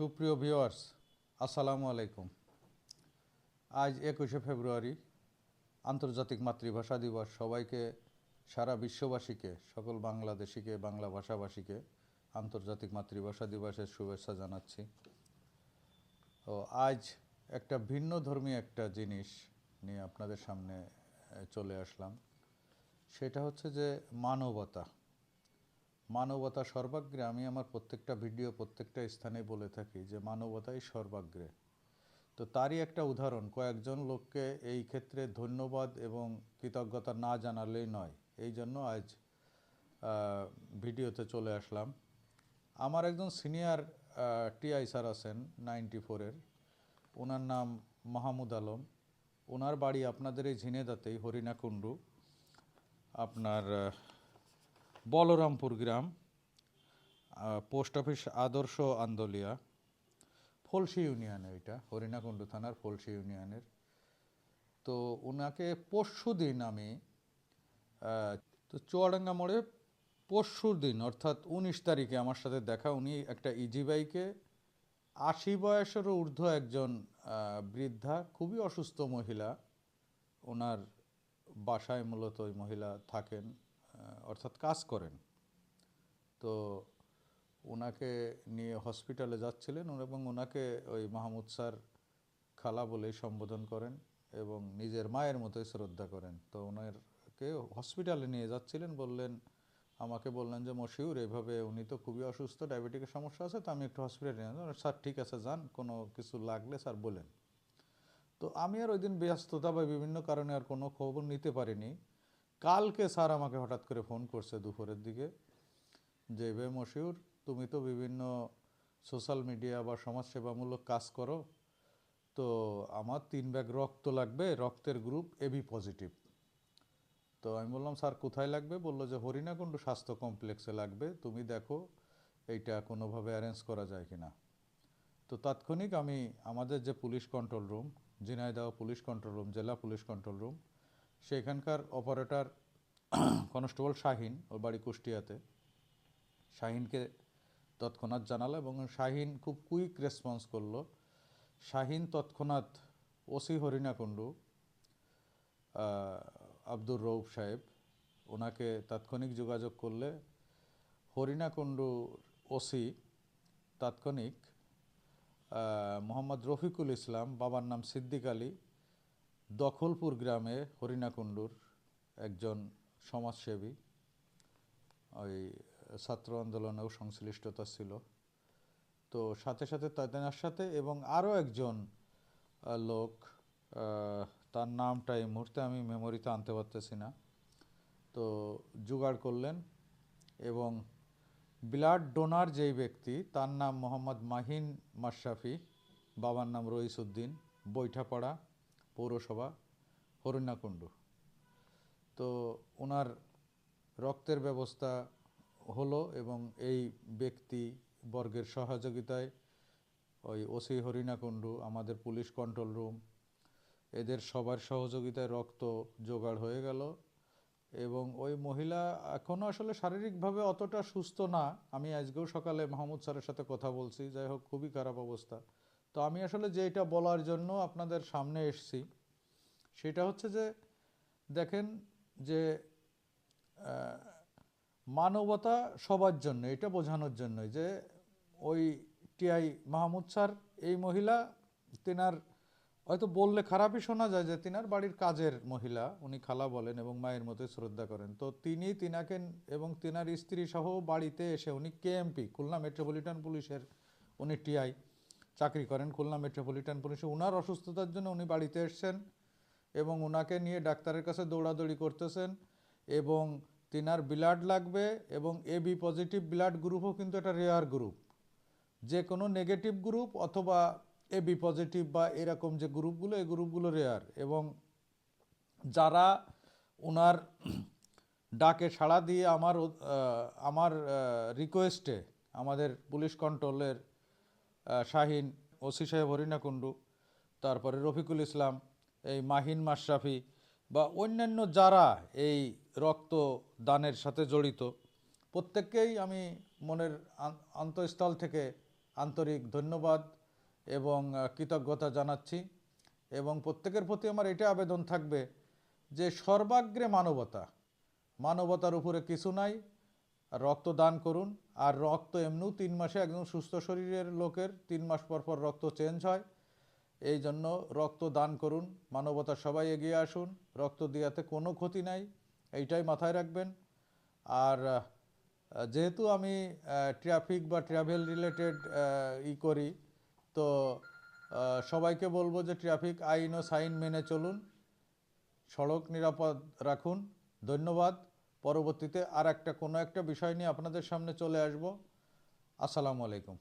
সুপ্রিয় ভিউয়ার্স, আসসালামু আলাইকুম। আজ একুশে ফেব্রুয়ারি, আন্তর্জাতিক মাতৃভাষা দিবস। সবাইকে, সারা বিশ্ববাসীকে, সকল বাংলাদেশিকে, বাংলা ভাষাভাষীকে আন্তর্জাতিক মাতৃভাষা দিবসের শুভেচ্ছা জানাচ্ছি। তো আজ একটা ভিন্ন ধর্মী একটা জিনিস নিয়ে আপনাদের সামনে চলে আসলাম। সেটা হচ্ছে যে মানবতা। মানবতা সর্বাগ্রে আমি আমার প্রত্যেকটা ভিডিও প্রত্যেকটা স্থানে বলে থাকি যে মানবতাই সর্বাগ্রে। তো তারই একটা উদাহরণ, কয়েকজন লোককে এই ক্ষেত্রে ধন্যবাদ এবং কৃতজ্ঞতা না জানালেই নয়। এই জন্য আজ ভিডিওতে চলে আসলাম। আমার একজন সিনিয়র টিআই স্যার আছেন, নাইনটি ফোরের। ওনার নাম মাহমুদ আলম। ওনার বাড়ি আপনাদের এই ঝিনেদাতেই, হরিণাকুণ্ডু। আপনার বলরামপুর গ্রাম পোস্ট অফিস আদর্শ আন্দোলিয়া, ফলসি ইউনিয়নে এটা, হরিণাকুণ্ডু থানার ফলসি ইউনিয়নের। তো ওনাকে পরশু দিন আমি তো চুয়াডাঙ্গা মোড়ে পরশুর দিন, অর্থাৎ উনিশ তারিখে আমার সাথে দেখা, উনি একটা ইজি বাইকে আশি বয়সেরও ঊর্ধ্ব একজন বৃদ্ধা, খুবই অসুস্থ মহিলা, ওনার বাসায় মূলত ওই মহিলা থাকেন। অর্থাৎ কাজ করেন। তো ওনাকে নিয়ে হসপিটালে যাচ্ছিলেন এবং ওনাকে ওই মাহমুদ স্যার খালা বলেই সম্বোধন করেন এবং নিজের মায়ের মতোই শ্রদ্ধা করেন। তো ওনারকে হসপিটালে নিয়ে যাচ্ছিলেন, বললেন, আমাকে বললেন যে, মশিউর, এভাবে উনি তো খুবই অসুস্থ, ডায়াবেটিকের সমস্যা আছে, তো আমি একটু হসপিটালে নিয়ে যাব। স্যার, ঠিক আছে, যান, কোনো কিছু লাগলে স্যার বলেন। তো আমি আর ওই দিন ব্যস্ততা বা বিভিন্ন কারণে আর কোনো খবর নিতে পারিনি। কালকে স্যার আমাকে হঠাৎ করে ফোন করছে দুপুরের দিকে যে, বে মশিউর, তুমি তো বিভিন্ন সোশ্যাল মিডিয়া বা সমাজসেবামূলক কাজ করো, তো আমার তিন ব্যাগ রক্ত লাগবে, রক্তের গ্রুপ এবি পজিটিভ। তো আমি বললাম, স্যার, কোথায় লাগবে? বলল যে, হরিণাকুণ্ডু স্বাস্থ্য কমপ্লেক্সে লাগবে, তুমি দেখো এইটা কোনোভাবে অ্যারেঞ্জ করা যায় কি না তো তাৎক্ষণিক আমি আমাদের যে police control room, Jhenaidah police control room, জেলা পুলিশ কন্ট্রোল রুম সেখানকার অপারেটর কনস্টেবল শাহিন, ওর বাড়ি কুষ্টিয়াতে, শাহিনকে তৎক্ষণাৎ জানালো এবং শাহিন খুব কুইক রেসপন্স করল। শাহিন তৎক্ষণাৎ ওসি হরিণাকুণ্ডু আব্দুর রৌফ সাহেব, ওনাকে তাৎক্ষণিক যোগাযোগ করলে হরিণাকুণ্ডু ওসি তাৎক্ষণিক মোহাম্মদ রফিকুল ইসলাম, বাবার নাম সিদ্দিক আলী দখলপুর গ্রামে হরিণাকুণ্ডুর একজন সমাজসেবী, ওই ছাত্র আন্দোলনেও সংশ্লিষ্টতা ছিল। তো সাথে সাথে তাদের সাথে এবং আরও একজন লোক তার নামটা এই মুহূর্তে আমি মেমোরিতে আনতে পারতেছি না। তো জোগাড় করলেন এবং ব্লাড ডোনার যেই ব্যক্তি, তার নাম মোহাম্মদ মাহিন মাশরাফি, বাবার নাম রইসুদ্দিন বৈঠাপাড়া। পৌরসভা হরিণাকুণ্ডু তো ওনার রক্তের ব্যবস্থা হলো এবং এই ব্যক্তি বর্গের সহযোগিতায় ওই ওসি হরিণাকুণ্ডু, আমাদের পুলিশ কন্ট্রোল রুম, এদের সবার সহযোগিতায় রক্ত জোগাড় হয়ে গেল এবং ওই মহিলা এখনও আসলে শারীরিকভাবে অতটা সুস্থ না। আমি আজকেও সকালে মাহমুদ স্যারের সাথে কথা বলছি, যাই হোক খুবই খারাপ অবস্থা। তো আমি আসলে যেটা বলার জন্য আপনাদের সামনে এসছি, সেটা হচ্ছে যে দেখেন যে মানবতা সবার জন্য, এটা বোঝানোর জন্য যে ওই টিআই মাহমুদ স্যার, এই মহিলা, তেনার হয়তো বললে খারাপই শোনা যায় যে তিনার বাড়ির কাজের মহিলা, উনি খালা বলেন এবং মায়ের মতোই শ্রদ্ধা করেন। তো তিনি তিনাকে এবং তিনার স্ত্রী সহ বাড়িতে এসে উনি কেএমপি খুলনা মেট্রোপলিটন পুলিশের উনি টিআই চাকরি করেন খুলনা মেট্রোপলিটন পুলিশে। ওনার অসুস্থতার জন্য উনি বাড়িতে এসছেন এবং ওনাকে নিয়ে ডাক্তারের কাছে দৌড়াদৌড়ি করতেছেন এবং তিনার ব্লাড লাগবে এবং এবি পজিটিভ ব্লাড গ্রুপও কিন্তু একটা রেয়ার গ্রুপ। যে কোনো নেগেটিভ গ্রুপ অথবা এবি পজিটিভ বা এরকম যে গ্রুপগুলো, এই গ্রুপগুলো রেয়ার এবং যারা ওনার ডাকে সাড়া দিয়ে আমার আমার রিকোয়েস্টে আমাদের পুলিশ কন্ট্রোলের শাহিন, ওসি সাহেব হরিণাকুণ্ডু, তারপরে রফিকুল ইসলাম, এই মাহিন মাশরাফি বা অন্যান্য যারা এই রক্ত দানের সাথে জড়িত, প্রত্যেককেই আমি মনের আন- অন্তঃস্থল থেকে আন্তরিক ধন্যবাদ এবং কৃতজ্ঞতা জানাচ্ছি এবং প্রত্যেকের প্রতি আমার এটা আবেদন থাকবে যে সর্বাগ্রে মানবতা, মানবতার উপরে কিছু নাই রক্ত দান করুন। আর রক্ত এমনিও তিন মাসে একদম সুস্থ শরীরের লোকের, তিন মাস পর পর রক্ত চেঞ্জ হয়। এই জন্য রক্ত দান করুন। মানবতা সবাই এগিয়ে আসুন। রক্ত দেওয়াতে কোনো ক্ষতি নাই। এইটাই মাথায় রাখবেন। আর যেহেতু আমি ট্রাফিক বা ট্রাভেল রিলেটেড ই করি, তো সবাইকে বলব যে ট্রাফিক আইন ও সাইন মেনে চলুন। সড়ক নিরাপদ রাখুন। ধন্যবাদ। পরবর্তীতে আর একটা কোনো একটা বিষয় নিয়ে আপনাদের সামনে চলে আসব। আসসালামু আলাইকুম।